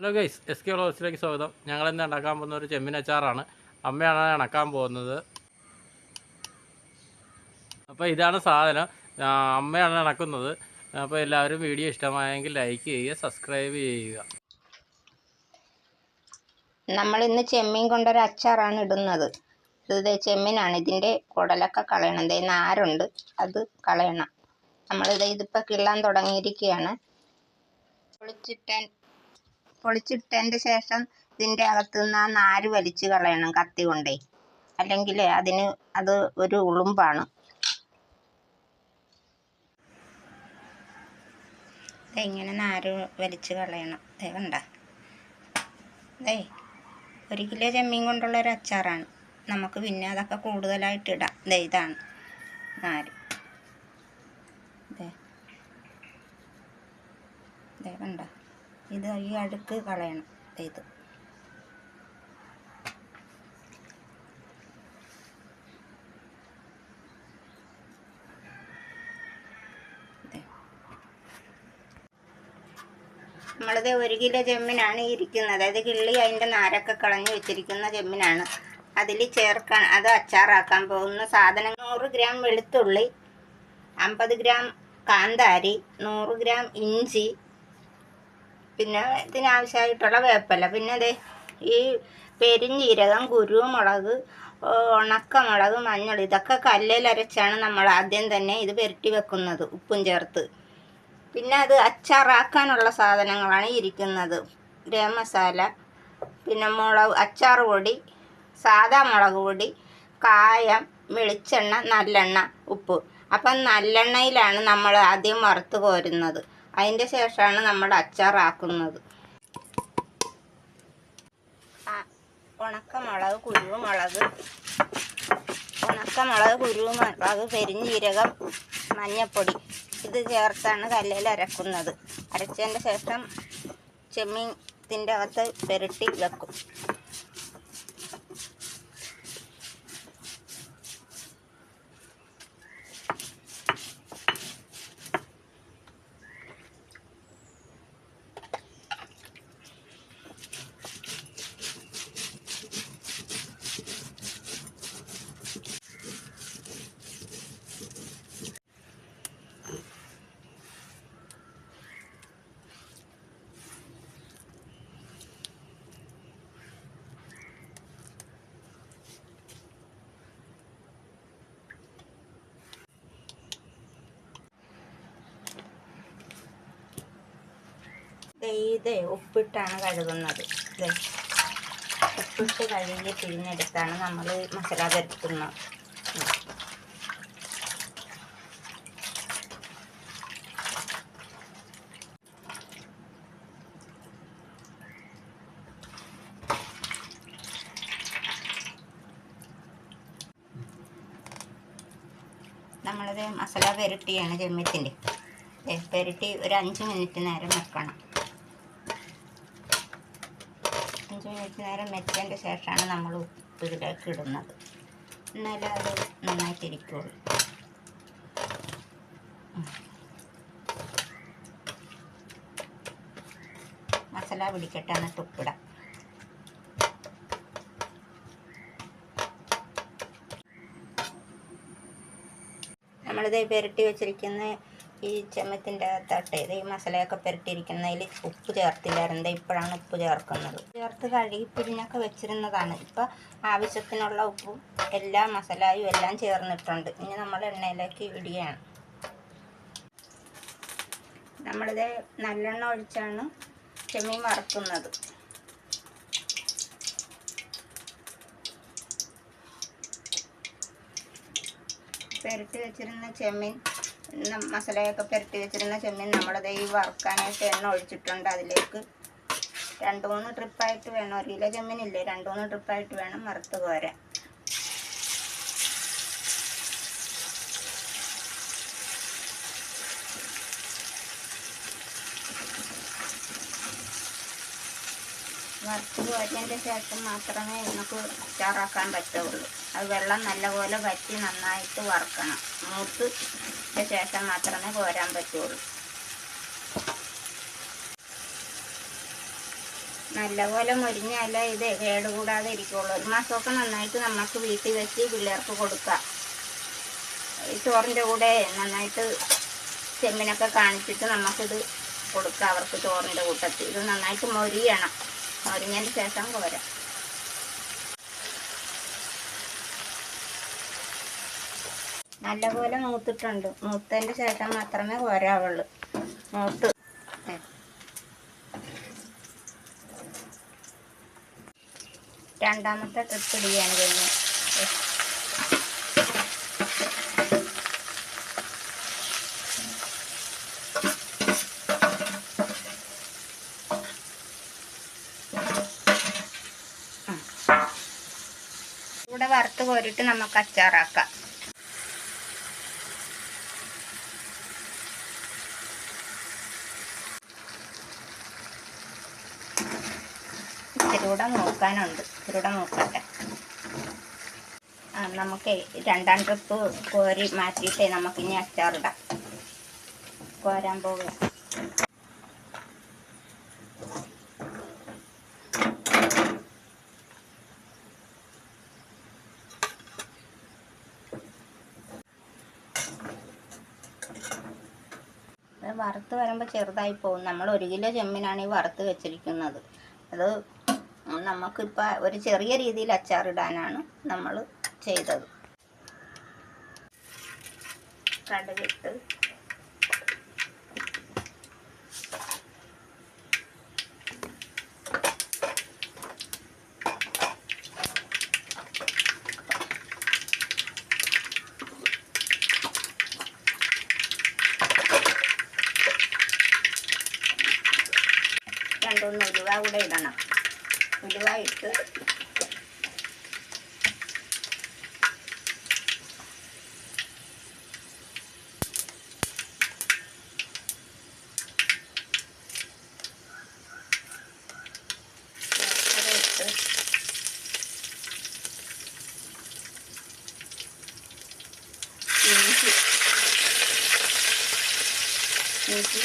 Hello guys S K ഹൗസിലേക്ക് സ്വാഗതം. ഞങ്ങൾ ഇന്ന് ഉണ്ടാക്കാൻ പോകുന്ന ഒരു ചെമ്മീൻ അച്ചാറാണ്. അമ്മയാണ് ഇണക്കാൻ പോകുന്നത്. അപ്പോൾ ഇതാണ് സാധനം. അമ്മയാണ് ഇണക്കുന്നത് അപ്പോൾ എല്ലാവരും വീഡിയോ ഇഷ്ടമായെങ്കിൽ ലൈക്ക് ചെയ്യുക സബ്സ്ക്രൈബ് ചെയ്യുക. നമ്മൾ ഇന്ന് ചെമ്മീൻ കൊണ്ടൊരു അച്ചാറാണ് ഇടുന്നത്. ഇത് ചെമ്മീനാണ്. ഇതിന്റെ കുടലൊക്കെ കളയണം. ഇതേ നാരുണ്ട് അത് കളയണം. നമ്മളിത് ഇതിപ്പോൾ കിള്ളാൻ തുടങ്ങിയിരിക്കുകയാണ്. പൊളിച്ചിട്ടാൻ പൊളിച്ചിട്ടതിന്റെ ശേഷം ഇതിന്റെ അകത്തുനിന്ന് ആ നാര് വലിച്ചു കളയണം കത്തി കൊണ്ടേ. അല്ലെങ്കിൽ അതിന് അത് ഒരു ഉളുമ്പാണ്. ഇങ്ങനെ നാര് വലിച്ചു കളയണം. ദേ കണ്ട? ദേ ഒരു കിലോ ചെമ്മീൻ കൊണ്ടുള്ള ഒരു അച്ചാറാണ്. നമുക്ക് പിന്നെ അതൊക്കെ കൂടുതലായിട്ട് ഇടാം. ദേ ഇതാണ് നാല് ദേ. ദേ കണ്ട? ഇത് ഈ അടുക്ക് കളയണം. ഇത്. നമ്മളിത് ഒരു കിലോ ചെമ്മിനാണ് ഇരിക്കുന്നത്. അതായത് കിള്ളി അതിന്റെ നാരൊക്കെ കളഞ്ഞു വെച്ചിരിക്കുന്ന ചെമ്മിനാണ്. അതിൽ ചേർക്കാൻ അത് അച്ചാറാക്കാൻ പോകുന്ന സാധനം നൂറ് ഗ്രാം വെളുത്തുള്ളി അമ്പത് ഗ്രാം കാന്താരി നൂറ് ഗ്രാം ഇഞ്ചി പിന്നെ ഇതിനാവശ്യമായിട്ടുള്ള വേപ്പല. പിന്നെ അതെ ഈ പെരിഞ്ജീരകം കുരുമുളക് ഉണക്കമുളക് മഞ്ഞൾ ഇതൊക്കെ കല്ലിലരച്ചാണ് നമ്മൾ ആദ്യം തന്നെ ഇത് പുരട്ടി വെക്കുന്നത് ഉപ്പും ചേർത്ത്. പിന്നെ അത് അച്ചാറാക്കാനുള്ള സാധനങ്ങളാണ് ഇരിക്കുന്നത്. ഗരം മസാല പിന്നെ മുളക് അച്ചാർ പൊടി സാദാ മുളക് പൊടി കായം വെളിച്ചെണ്ണ നല്ലെണ്ണ ഉപ്പ്. അപ്പം നല്ലെണ്ണയിലാണ് നമ്മൾ ആദ്യം വറുത്ത് കോരുന്നത്. അതിന്റെ ശേഷമാണ് നമ്മൾ അച്ചാറാക്കുന്നത് ഉണക്കമുളക് കുരുമുളക്. ഉണക്കമുളക് കുരുമുളക് പെരിഞ്ജീരകം മഞ്ഞപ്പൊടി. ഇത് ചേർത്താണ് കല്ലിൽ അരക്കുന്നത്. അരച്ചതിന്റെ ശേഷം ചെമ്മീൻ ഇതിന്റെ അകത്ത് പെരട്ടി വെക്കും. ഇത് ഉപ്പിട്ടാണ് കഴുകുന്നത്. ദേ ഉപ്പിട്ട് കഴുകി പിഴിഞ്ഞെടുത്താണ് നമ്മൾ മസാല പരത്തുന്നത്. നമ്മളത് മസാല പുരട്ടിയാണ് ചെമ്മീത്തിന്റെ പുരട്ടി ഒരു അഞ്ച് മിനിറ്റ് നേരം വെക്കണം. അഞ്ച് മിനിറ്റ് നേരം വെച്ചതിന്റെ ശേഷമാണ് നമ്മൾ ഉപ്പ് ഇതിലേക്ക് ഇടുന്നത്. എന്നാലും അത് നന്നായിട്ടിരിക്കുള്ളൂ. മസാല പിടിക്കട്ടെ എന്നിട്ട് ഉപ്പിടാം. നമ്മളിത് പുരട്ടി വെച്ചിരിക്കുന്ന ഈ ചെമ്മത്തിന്റെ അകത്തോട്ട് ഇത് ഈ മസാലയൊക്കെ പുരട്ടിയിരിക്കുന്നതിൽ ഉപ്പ് ചേർത്തില്ലായിരുന്നു. ഇപ്പോഴാണ് ഉപ്പ് ചേർക്കുന്നത്. ചേർത്ത് കഴുകി പിഴിഞ്ഞൊക്കെ വെച്ചിരുന്നതാണ്. ഇപ്പോൾ ആവശ്യത്തിനുള്ള ഉപ്പും എല്ലാ മസാലയും എല്ലാം ചേർന്നിട്ടുണ്ട്. ഇനി നമ്മൾ എണ്ണയിലേക്ക് ഇടുകയാണ്. നമ്മളിത് നല്ലെണ്ണ ഒഴിച്ചാണ് ചെമ്മീൻ വറുക്കുന്നത്. പുരട്ടി വെച്ചിരുന്ന ചെമ്മീൻ മസാലയൊക്കെ പുരട്ടി വെച്ചിരുന്ന ചെമ്മീൻ നമ്മളത് ഈ വറുക്കാനായിട്ട് എണ്ണ ഒഴിച്ചിട്ടുണ്ട്. അതിലേക്ക് രണ്ട് മൂന്ന് ട്രിപ്പായിട്ട് വേണം. ഒരു കിലോ ചെമ്മീനില്ലേ? രണ്ട് മൂന്ന് ട്രിപ്പായിട്ട് വേണം വറുത്ത് കോരാൻ. വറുത്ത് പോയതിന്റെ ശേഷം മാത്രമേ നമുക്ക് അച്ചാറാക്കാൻ പറ്റുള്ളൂ. അത് വെള്ളം നല്ലപോലെ വറ്റി നന്നായിട്ട് വറുക്കണം. മൂത്ത് ശേഷം മാത്രമേ കോരാൻ പറ്റുള്ളൂ. നല്ലപോലെ മുരിഞ്ഞാലേ ഇത് കേടുകൂടാതെ ഇരിക്കുള്ളൂ. ഒരു മാസമൊക്കെ നന്നായിട്ട് നമുക്ക് വീട്ടിൽ വെച്ച് പിള്ളേർക്ക് കൊടുക്കാം. ചോറിന്റെ കൂടെ നന്നായിട്ട് ചെമ്മിനൊക്കെ കാണിച്ചിട്ട് നമുക്കിത് കൊടുക്കാം അവർക്ക് ചോറിന്റെ കൂട്ടത്തിൽ. ഇത് നന്നായിട്ട് മൊരിയണം. മൊരിഞ്ഞതിന് ശേഷം കോരാം നല്ലപോലെ മൂത്തിട്ടുണ്ട്. മൂത്തതിന്റെ ശേഷം മാത്രമേ കോരാവുള്ളൂ മൂത്ത്. രണ്ടാമത്തെ ട്രിപ്പ് ഇടുകയാണ് കഴിഞ്ഞു വറുത്ത് കോരിട്ട് നമുക്ക് അച്ചാറാക്കാം. ഇച്ചിരൂടെ നോക്കാനുണ്ട്. ഇച്ചിരൂടെ നോക്കട്ടെ. നമുക്ക് രണ്ടാം ട്രിപ്പ് കോരി മാറ്റിയിട്ടേ നമുക്കിനി അച്ചാറിടാം. കോരാൻ പോകുക വറുത്ത് വരുമ്പോൾ ചെറുതായി പോകും. നമ്മൾ ഒരു കിലോ ചെമ്മീനാണ് ഈ വറുത്ത് വെച്ചിരിക്കുന്നത്. അത് നമുക്കിപ്പോൾ ഒരു ചെറിയ രീതിയിൽ അച്ചാറിടാനാണ് നമ്മൾ ചെയ്തത്. കടുകിട്ട് ഉലുവ കൂടെ ഇടണം. ഉലുവ ഇട്ട്. ശർക്കര ഇട്ട് ഇഞ്ചി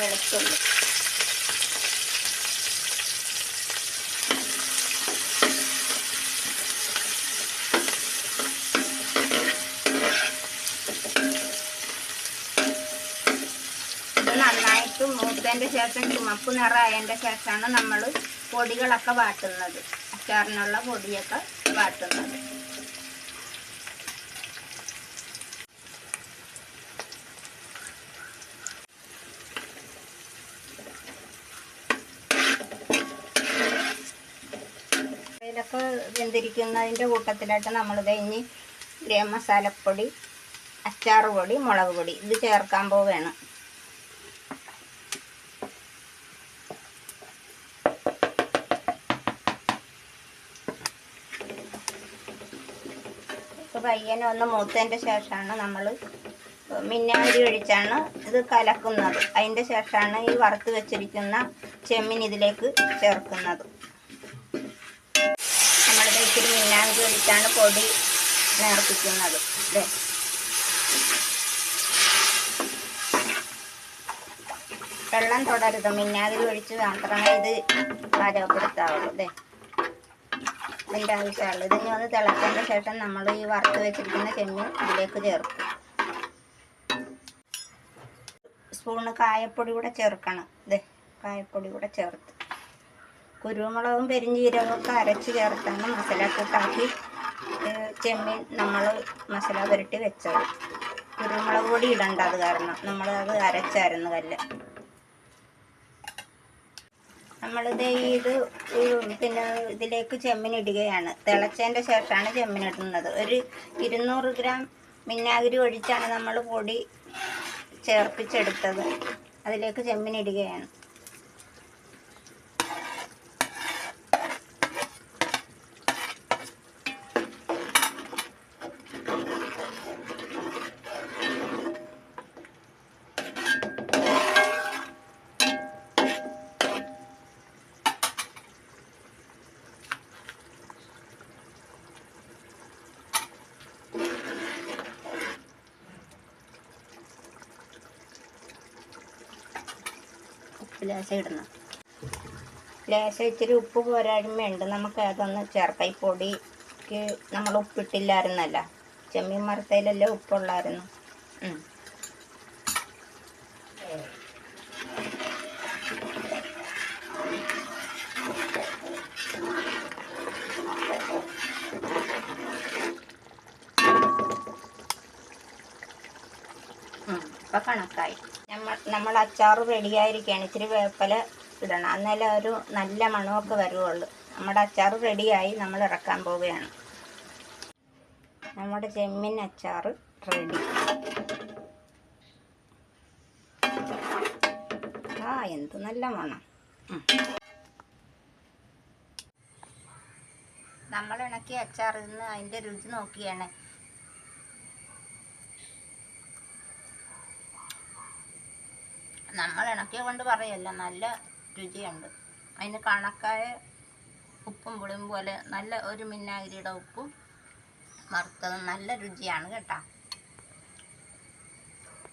വെളുത്തുള്ളി. ഇത് നന്നായിട്ട് മൂത്തതിന്റെ ശേഷം ചുമപ്പ് നിറമായതിന്റെ ശേഷമാണ് നമ്മൾ പൊടികളൊക്കെ വാട്ടുന്നത്. അച്ചാറിനുള്ള പൊടിയൊക്കെ വാട്ടുന്നത്. ഇതിലൊക്കെ വെന്തിരിക്കുന്നതിന്റെ കൂട്ടത്തിലായിട്ട് നമ്മൾ ഇനി ഗ്രേം മസാലപ്പൊടി അച്ചാറ് പൊടി മുളക് പൊടി ഇത് ചേർക്കാൻ പോവുകയാണ്. പയ്യനെ ഒന്ന് മൂത്തതിന്റെ ശേഷമാണ് നമ്മൾ മിന്നാരി ഒഴിച്ചാണ് ഇത് കലക്കുന്നത്. അതിന്റെ ശേഷമാണ് ഈ വറുത്ത് വെച്ചിരിക്കുന്ന ചെമ്മീൻ ഇതിലേക്ക് ചേർക്കുന്നത്. ഇച്ചിരി മിന്നാങ്കി ഒഴിച്ചാണ് പൊടി നേർപ്പിക്കുന്നത്. അല്ലേ വെള്ളം തുടരുത്. മിന്നാതിരി ഒഴിച്ച് മാത്രമേ ഇത് പാചകപ്പെടുത്താവുള്ളൂ അല്ലേ ഇതിന്റെ ആവശ്യമുള്ളൂ ഇതിന് ഒന്ന് തിളച്ചതിന്റെ ശേഷം നമ്മൾ ഈ വറുത്ത് വെച്ചിരിക്കുന്ന ചെമ്മീൻ ഇതിലേക്ക് ചേർക്കും. സ്പൂണ് കായപ്പൊടി കൂടെ ചേർക്കണം. ഇതേ കായപ്പൊടി കൂടെ ചേർത്ത്. കുരുമുളകും പെരിഞ്ജീരകവും ഒക്കെ അരച്ച് ചേർത്താണ് മസാലക്കൂട്ടാക്കി കൂട്ടാക്കി. ചെമ്മീൻ നമ്മൾ മസാല പുരട്ടി വെച്ചത്. കുരുമുളക് പൊടി ഇടണ്ട അത് കാരണം. നമ്മളത് അരച്ചായിരുന്നു കല്ല്. നമ്മളിത് ഇത് പിന്നെ ഇതിലേക്ക് ചെമ്മീൻ ഇടുകയാണ്. തിളച്ചതിന്റെ ശേഷമാണ് ചെമ്മീൻ ഇടുന്നത്. ഒരു ഇരുന്നൂറ് ഗ്രാം വിനാഗിരി ഒഴിച്ചാണ് നമ്മൾ പൊടി ചേർപ്പിച്ചെടുത്തത്. അതിലേക്ക് ചെമ്മീൻ ഇടുകയാണ്. ലേശം ഇടണം. ലേശം ഇച്ചിരി ഉപ്പ് പോരായ്മയുണ്ട് നമുക്ക് അതൊന്ന് ചേർക്കാം പൊടിക്ക് നമ്മൾ ഉപ്പിട്ടില്ലായിരുന്നല്ല. ചെമ്മീൻ മരത്തയിലല്ലേ ഉപ്പുള്ളായിരുന്നു. ഉം, കണക്കായി. നമ്മൾ നമ്മൾ അച്ചാറ് റെഡിയായിരിക്കുകയാണ് ഇച്ചിരി വേപ്പല ഇടണം. എന്നാലേ ഒരു നല്ല മണമൊക്കെ വരുവുള്ളൂ. നമ്മുടെ അച്ചാർ റെഡിയായി നമ്മൾ ഇറക്കാൻ പോവുകയാണ്. നമ്മുടെ ചെമ്മീൻ അച്ചാർ റെഡി ആ എന്ത് നല്ല മണം. നമ്മൾ ഇണക്കിയ അച്ചാർ ഇന്ന് അതിന്റെ രുചി നോക്കിയാണ്. നമ്മൾ ഇണക്കിയ കൊണ്ട് പറയല്ല നല്ല രുചിയുണ്ട്. അതിന് കണക്കായ ഉപ്പും പുളിയും പോലെ നല്ല ഒരു മിന്നാഗിരിയുടെ ഉപ്പും വറുത്തത് നല്ല രുചിയാണ് കേട്ടോ.